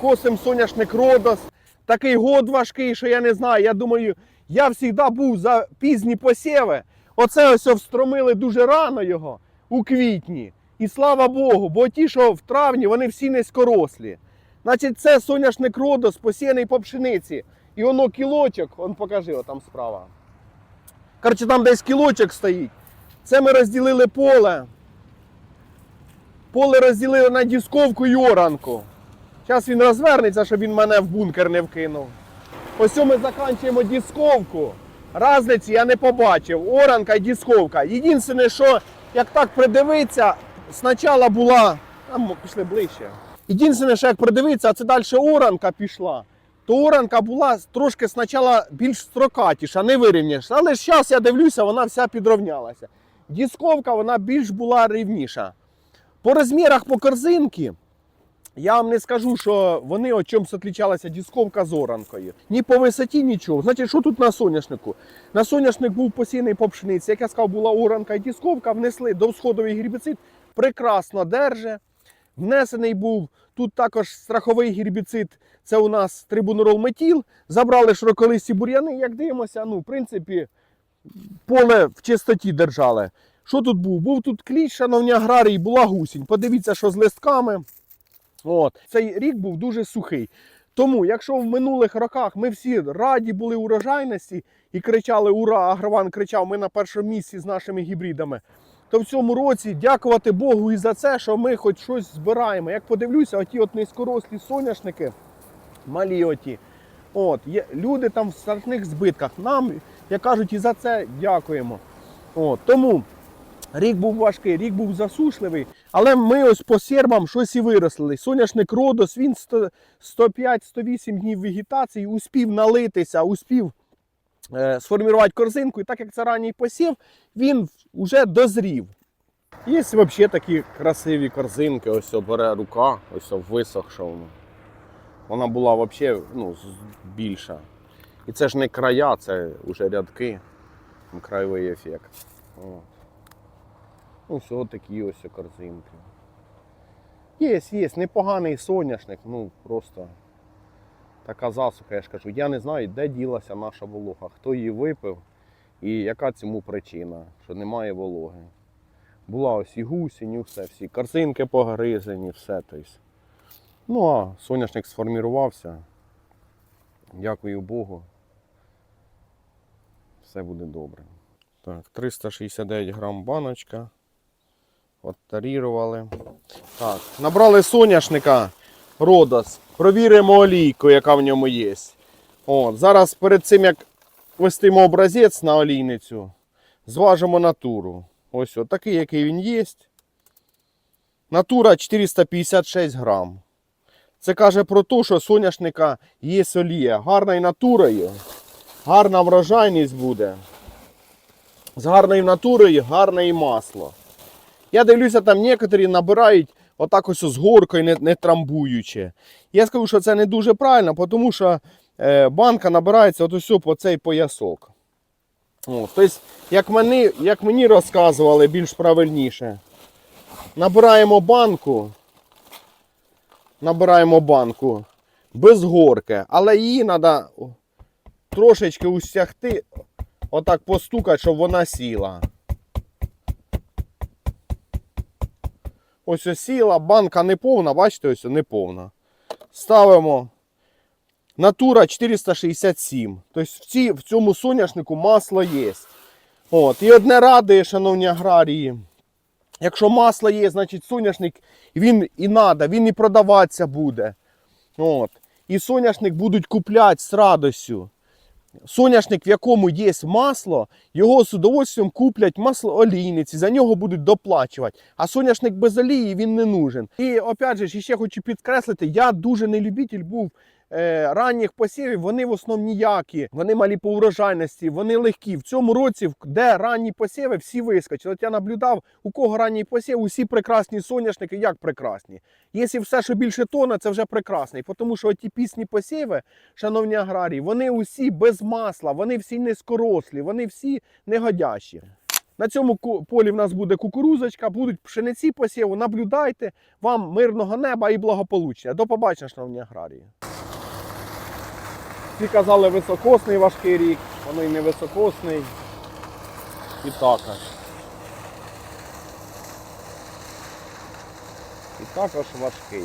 Косим соняшник Родос. Такий год важкий, що я не знаю. Я думаю, я завжди був за пізні посіви. Оце ось встромили дуже рано його у квітні. І слава Богу, бо ті, що в травні, вони всі низькорослі. Значить, це соняшник Родос, посіяний по пшениці. І воно кілочок, он покажи, отам справа. Коротше, там десь кілочок стоїть. Це ми розділили поле. Поле розділили на дісковку і оранку. Зараз він розвернеться, щоб він мене в бункер не вкинув. Ось ми закінчуємо дісковку. Разниці я не побачив. Оранка і дісковка. Єдине, що як так придивитися, спочатку була. Там пішли ближче. Єдине, що як придивитися, а це далі оранка пішла. То оранка була трошки спочатку більш строкатіша, не вирівняша. Але ж зараз я дивлюся, вона вся підровнялася. Дісковка вона більш була рівніша. По розмірах по корзинки я вам не скажу, що вони от чимось відрізнялися дісковка оранкою. Ні по висоті, нічого. Значить, що тут на соняшнику? На соняшник був посіяний по пшениці. Як я сказав, була оранка і дісковка, внесли довсходовий гербіцид, прекрасно держе. Внесений був тут також страховий гербіцид. Це у нас трибунорол метіл. Забрали широколисті бур'яни. Як дивимося, ну, в принципі, поле в чистоті держали. Що тут був? Був тут кліч, шановні аграрії, була гусінь. Подивіться, що з листками. От. Цей рік був дуже сухий. Тому, якщо в минулих роках ми всі раді були урожайності і кричали Ура! Агрован кричав, ми на першому місці з нашими гібридами, то в цьому році дякувати Богу і за це, що ми хоч щось збираємо. Як подивлюся, оті от низькорослі соняшники, малі оті. От, є, люди там в страшних збитках. Нам, як кажуть, і за це дякуємо. От, тому рік був важкий, рік був засушливий, але ми ось по сербам щось і виросли. Соняшник Родос, він 105-108 днів вегетації, успів налитися, успів е, сформувати корзинку. І так як це ранній посів, він вже дозрів. Є взагалі такі красиві корзинки, ось о, бере рука, ось висохша вона. Вона була взагалі ну, більша. І це ж не края, це вже рядки. Краєвий ефект. О. Ось такі ось корзинки. Є, є, непоганий соняшник, ну просто така засуха, я ж кажу. Я не знаю, де ділася наша волога, хто її випив і яка цьому причина, що немає вологи. Була ось і гусінь, і все, всі корзинки погризені, все. Тобто. Ну а соняшник сформірувався. Дякую Богу. Все буде добре. Так, 369 грам баночка. Оттарірували. Так, набрали соняшника Родос. Провіримо олійку, яка в ньому є. От, зараз перед цим, як вестимо образець на олійницю, зважимо натуру. Ось от такий, який він є. Натура 456 грам. Це каже про те, що соняшника є олія. Гарною натурою, гарна врожайність буде. З гарною натурою гарне і масло. Я дивлюся, там некоторі набирають отак ось з горкою, не, не трамбуючи. Я скажу, що це не дуже правильно, тому що е, банка набирається от ось по цей поясок. О, тобто, як мені, як мені розказували більш правильніше, набираємо банку, набираємо банку без горки, але її треба трошечки устягти, отак постукати, щоб вона сіла. Ось ось сіла, банка не повна, бачите, ось не повна. Ставимо. Натура 467. Тобто в, ці, в цьому соняшнику масло є. От. І одне радує, шановні аграрії. Якщо масло є, значить соняшник він і надо, він і продаватися буде. От. І соняшник будуть купляти з радостю. Соняшник, в якому є масло, його з удовольствием куплять масло олійниці, за нього будуть доплачувати. А соняшник без олії він не нужен. І опять же, ще хочу підкреслити, я дуже не любитель був ранніх посівів, вони в основному ніякі, вони малі по урожайності, вони легкі. В цьому році, де ранні посіви, всі вискочили. От я наблюдав, у кого ранній посів, усі прекрасні соняшники, як прекрасні. Якщо все, що більше тона, це вже прекрасний. Тому що ті пісні посіви, шановні аграрії, вони усі без масла, вони всі низькорослі, вони всі негодящі. На цьому полі в нас буде кукурузочка, будуть пшениці посіву. Наблюдайте. Вам мирного неба і благополуччя. До побачення, шановні аграрії. Всі казали високосний важкий рік, воно й не високосний. І також. І також важкий.